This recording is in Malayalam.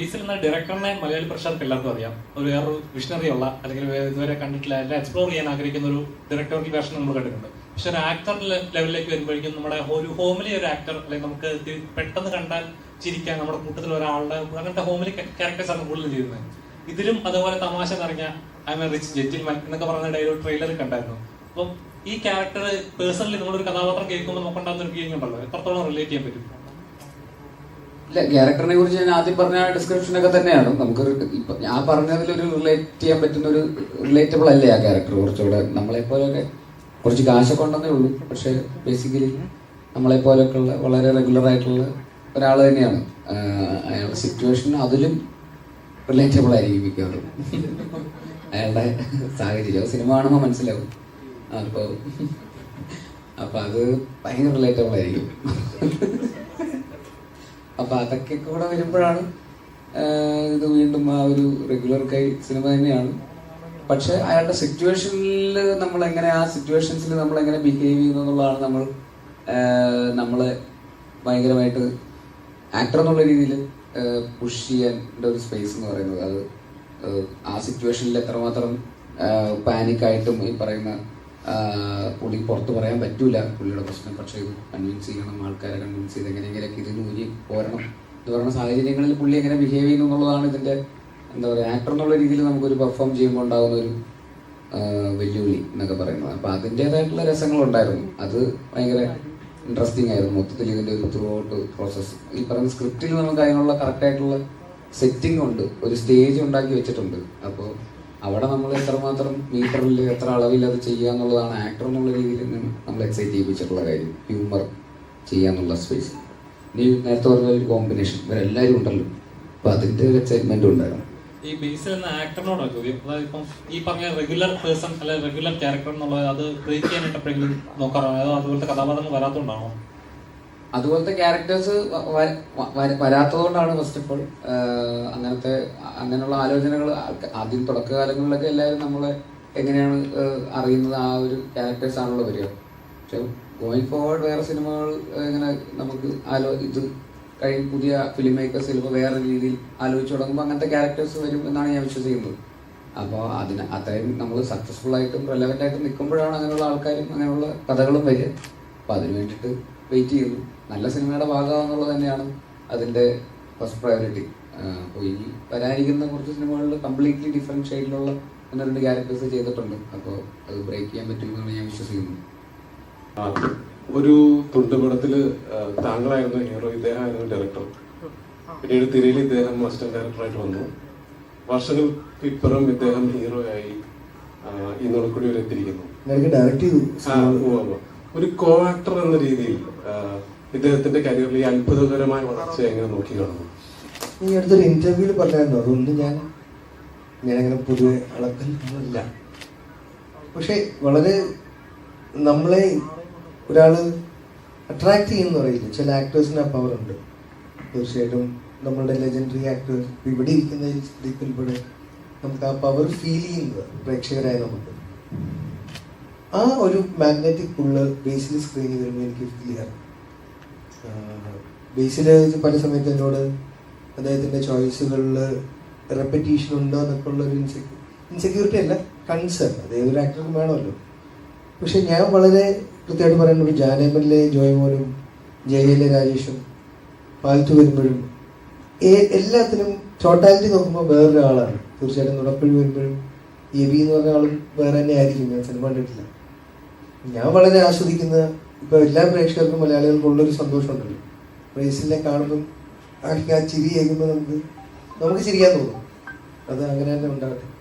ബേസിൽ എന്ന ഡയറക്ടറിനെ മലയാളി പ്രേക്ഷകർക്ക് എല്ലാവർക്കും അറിയാം. ഒരു വേറൊരു വിഷണറി ഉള്ള അല്ലെങ്കിൽ ഇതുവരെ കണ്ടിട്ടില്ല എല്ലാം എക്സ്പ്ലോർ ചെയ്യാൻ ആഗ്രഹിക്കുന്ന ഒരു ഡയറക്ടറിന്റെ വേർഷൻ നമ്മൾ കണ്ടിട്ടുണ്ട്. പക്ഷെ ഒരു ആക്ടർ ലെവലിലേക്ക് വരുമ്പോഴേക്കും നമ്മുടെ ഒരു ഹോമിലി ഒരു ആക്ടർ അല്ലെങ്കിൽ നമുക്ക് പെട്ടെന്ന് കണ്ടാൽ ചിരിക്കാൻ നമ്മുടെ കൂട്ടത്തിൽ ഒരാളുടെ അങ്ങനത്തെ ഹോമിലി ക്യാരക്ടേഴ്സ് ആണ് കൂടുതൽ ചെയ്യുന്നത്. ഇതിലും അതുപോലെ തമാശ നിറഞ്ഞ ഐ മീൻ റിച്ച് ജെന്റിൽമാൻ എന്നൊക്കെ പറഞ്ഞ ഡയലോഗ് ട്രെയിലർ കണ്ടായിരുന്നു. അപ്പം ഈ ക്യാരക്ടർ പേഴ്സണലി നമ്മളൊരു കഥാപാത്രം കേൾക്കുമ്പോൾ നമുക്കുണ്ടാകുന്ന ഒരു ഫീലിംഗ് ഉണ്ടല്ലോ. എത്രത്തോളം റിലേറ്റ് ചെയ്യാൻ പറ്റും? ഇല്ല ക്യാരക്ടറിനെ കുറിച്ച് ഞാൻ ആദ്യം പറഞ്ഞ ഡിസ്ക്രിപ്ഷനൊക്കെ തന്നെയാണ്. നമുക്ക് ഇപ്പൊ ഞാൻ പറഞ്ഞതിൽ ഒരു റിലേറ്റ് ചെയ്യാൻ പറ്റുന്ന ഒരു റിലേറ്റബിൾ അല്ലേ ആ ക്യാരക്ടർ കുറച്ചുകൂടെ നമ്മളെ പോലെയൊക്കെ കുറച്ച് കാശൊക്കെ ഉണ്ടെന്നേ ഉള്ളൂ. പക്ഷെ ബേസിക്കലി നമ്മളെ ഉള്ള വളരെ റെഗുലർ ആയിട്ടുള്ള ഒരാൾ തന്നെയാണ്. അയാളുടെ സിറ്റുവേഷൻ അതിലും റിലേറ്റബിൾ ആയിരിക്കും മിക്കവാറും. അയാളുടെ സാഹചര്യം. സിനിമ കാണുമ്പോൾ മനസ്സിലാവും. അപ്പോൾ അപ്പോൾ അത് ഭയങ്കര റിലേറ്റബിൾ ആയിരിക്കും. അപ്പൊ അതൊക്കെ കൂടെ വരുമ്പോഴാണ് ഇത് വീണ്ടും ആ ഒരു റെഗുലർ കൈ സിനിമ തന്നെയാണ്. പക്ഷെ അയാളുടെ സിറ്റുവേഷനിൽ നമ്മൾ എങ്ങനെ ആ സിറ്റുവേഷൻസിൽ നമ്മൾ എങ്ങനെ ബിഹേവ് ചെയ്യുന്നു എന്നുള്ളതാണ് നമ്മൾ നമ്മളെ ഭയങ്കരമായിട്ട് ആക്ടർ എന്നുള്ള രീതിയിൽ പുഷ് ചെയ്യേണ്ട ഒരു സ്പേസ് എന്ന് പറയുന്നത്. അത് ആ സിറ്റുവേഷനിൽ എത്രമാത്രം പാനിക്കായിട്ടും ഈ പറയുന്ന പുള്ളി പുറത്ത് പറയാൻ പറ്റൂല. പുള്ളിയുടെ പ്രശ്നം പക്ഷേ കൺവിൻസ് ചെയ്യണം ആൾക്കാരെ കൺവിൻസ് ചെയ്ത് എങ്ങനെയെങ്കിലൊക്കെ ഇതിൽ ഊരി പോരണം. എന്ന് പറയുന്ന സാഹചര്യങ്ങളിൽ പുള്ളി എങ്ങനെ ബിഹേവ് ചെയ്യുന്നു എന്നുള്ളതാണ് ഇതിന്റെ എന്താ പറയുക ആക്ടർ എന്നുള്ള രീതിയിൽ നമുക്കൊരു പെർഫോം ചെയ്യുമ്പോൾ ഉണ്ടാകുന്ന ഒരു വെല്ലുവിളി എന്നൊക്കെ പറയുന്നത്. അപ്പോൾ അതിന്റെതായിട്ടുള്ള രസങ്ങളുണ്ടായിരുന്നു അത് ഭയങ്കര ഇൻട്രസ്റ്റിംഗ് ആയിരുന്നു. മൊത്തത്തിൽ ഇതിന്റെ ഒരു ത്രൂ ഔട്ട് പ്രോസസ്സ് ഈ പറയുന്ന സ്ക്രിപ്റ്റിൽ നമുക്ക് അതിനുള്ള കറക്റ്റായിട്ടുള്ള സെറ്റിംഗ് ഉണ്ട്. ഒരു സ്റ്റേജ് ഉണ്ടാക്കി വെച്ചിട്ടുണ്ട്. അപ്പോൾ അവിടെ നമ്മൾ എത്രമാത്രം മീറ്ററിൽ എത്ര അളവിൽ അത് ചെയ്യുക എന്നുള്ളതാണ് ആക്ടർ എന്നുള്ള രീതിയിൽ നമ്മൾ എക്സൈറ്റ് ചെയ്യിപ്പിച്ചിട്ടുള്ള കാര്യം. ഹ്യൂമർ ചെയ്യാന്നുള്ള സ്പേസ് നീ നേരത്തെ പറഞ്ഞ ഒരു കോമ്പിനേഷൻ ഇവരെല്ലാവരും ഉണ്ടല്ലോ. അപ്പോൾ അതിന്റെ ഒരു എക്സൈറ്റ്മെന്റ് ഉണ്ടായിരുന്നു. ഈ ബേസിൽ നിന്ന് ആക്ടറിനോടൊക്കെ ചോദ്യം അതായത് ഇപ്പം ഈ പറഞ്ഞ റെഗുലർ പേഴ്സൺ അല്ലെ റെഗുലർ ക്യാരക്ടർ എന്നുള്ളത് അത് ബ്രേക്ക് ചെയ്യാനായിട്ട് എപ്പോഴെങ്കിലും നോക്കാറോ അതോ അതുപോലത്തെ കഥാപാത്രങ്ങൾ വരാത്തതുകൊണ്ടാണോ? അതുപോലത്തെ ക്യാരക്ടേഴ്സ് വരാത്തതുകൊണ്ടാണ് ഫസ്റ്റ് ഓൾ അങ്ങനത്തെ അങ്ങനെയുള്ള ആലോചനകൾ ആദ്യം തുടക്കകാലങ്ങളിലൊക്കെ എല്ലാവരും നമ്മളെ എങ്ങനെയാണ് അറിയുന്നത് ആ ഒരു ക്യാരക്ടേഴ്സ് ആണല്ലോ വരിക. പക്ഷെ ഗോയിങ് ഫോർവേഡ് വേറെ സിനിമകൾ ഇങ്ങനെ നമുക്ക് ആലോ ഇത് കഴിയും പുതിയ ഫിലിം മേക്കേഴ്സ് ചിലപ്പോൾ വേറെ രീതിയിൽ ആലോചിച്ച് തുടങ്ങുമ്പോൾ അങ്ങനത്തെ ക്യാരക്ടേഴ്സ് വരും എന്നാണ് ഞാൻ വിശ്വസിക്കുന്നത്. അപ്പോൾ അതിന് അത്രയും നമ്മൾ സക്സസ്ഫുൾ ആയിട്ടും റെലവെന്റ് ആയിട്ടും നിൽക്കുമ്പോഴാണ് അങ്ങനെയുള്ള ആൾക്കാരും അങ്ങനെയുള്ള കഥകളും വരിക. അപ്പോൾ അതിന് വേണ്ടിയിട്ട് വെയിറ്റ് ചെയ്യുന്നു നല്ല സിനിമയുടെ ഭാഗമാണെന്നുള്ളത് തന്നെയാണ് അതിന്റെ ഫസ്റ്റ് പ്രയോറിറ്റി അപ്പോൾ ഇനി വരാനിരിക്കുന്ന കുറച്ച് സിനിമകളിൽ കംപ്ലീറ്റ്ലി ഡിഫറെന്റ് ഷെയ്ഡിലുള്ള ഒന്ന് രണ്ട് ക്യാരക്ടേഴ്സ് ചെയ്തിട്ടുണ്ട്. അപ്പോൾ അത് ബ്രേക്ക് ചെയ്യാൻ പറ്റുമെന്നാണ് ഞാൻ വിശ്വസിക്കുന്നത് ഒരു തുണ്ടുപടത്തിൽ താങ്കളായിരുന്നു ഹീറോ ഇദ്ദേഹമായിരുന്നു ഡയറക്ടർ പിന്നീട് തിരയിൽ ഇദ്ദേഹം അസിസ്റ്റന്റ് ഡയറക്ടറായിട്ട് വന്നു. വർഷങ്ങൾക്ക് ഇപ്പുറം ഇദ്ദേഹം ഹീറോ ആയി ആ, ഈ നുണക്കുടി വരെ എത്തിയിരിക്കുന്നു ഡയറക്റ്റ് ചെയ്തു. ഒരു കോ ആക്ടർ എന്ന രീതിയിൽ ഇദ്ദേഹത്തിന്റെ കരിയറിൽ ഈ അത്ഭുതകരമായ വളർച്ച എങ്ങനെ നോക്കി കാണുന്നു? ഈ അടുത്തൊരു ഇന്റർവ്യൂവിൽ പറഞ്ഞായിരുന്നു അതൊന്നും ഞാൻ ഞാനങ്ങനെ പൊതുവെ അളക്കുന്നില്ല പക്ഷെ വളരെ നമ്മളെ ഒരാൾ അട്രാക്ട് ചെയ്യുന്ന പറയില്ല? ചില ആക്ടേഴ്സിന് ആ പവർ ഉണ്ട്. തീർച്ചയായിട്ടും നമ്മളുടെ ലെജൻഡറി ആക്ടേഴ്സ് ഇവിടെ ഇരിക്കുന്ന ഇതിൽപ്പെടെ നമുക്ക് ആ പവർ ഫീൽ ചെയ്യുന്നത് പ്രേക്ഷകരായ നമുക്ക്. ആ ഒരു മാഗ്നറ്റിക് പുള്ള് ബേസിൽ സ്ക്രീനിൽ വരുമ്പോൾ എനിക്ക് ചെയ്യാറ് ബേസിൽ പല സമയത്ത് എന്നോട് അദ്ദേഹത്തിന്റെ ചോയ്സുകളിൽ റെപ്പറ്റീഷൻ ഉണ്ടോ എന്നൊക്കെ ഉള്ളൊരു ഇൻസെക്യൂ ഇൻസെക്യൂരിറ്റി അല്ല കൺസേൺ അത് ഏതൊരു ആക്ടർക്കും വേണമല്ലോ. പക്ഷെ ഞാൻ വളരെ കൃത്യമായിട്ട് പറയുന്നത് ജാനേമനിലെ ജോയ്മോനും ജയയിലെ രാജേഷും പാലത്തു വരുമ്പോഴും എല്ലാത്തിനും ടോട്ടാലിറ്റി നോക്കുമ്പോൾ വേറൊരാളാണ്. തീർച്ചയായിട്ടും നുണപ്പഴി വരുമ്പോഴും എബി എന്ന് പറഞ്ഞ ആളും വേറെ തന്നെ ആയിരിക്കും. ഞാൻ സിനിമ കണ്ടിട്ടില്ല. ഞാൻ വളരെ ആസ്വദിക്കുന്ന ഇപ്പൊ എല്ലാ പ്രേക്ഷകർക്കും മലയാളികൾക്കും ഉള്ളൊരു സന്തോഷമുണ്ടല്ലോ. റേസിനെ കാണുമ്പം ആ ചിരി കേൾക്കുമ്പോൾ നമുക്ക് നമുക്ക് ചിരിക്കാൻ തോന്നും. അത് അങ്ങനെ തന്നെ ഉണ്ടാകട്ടെ.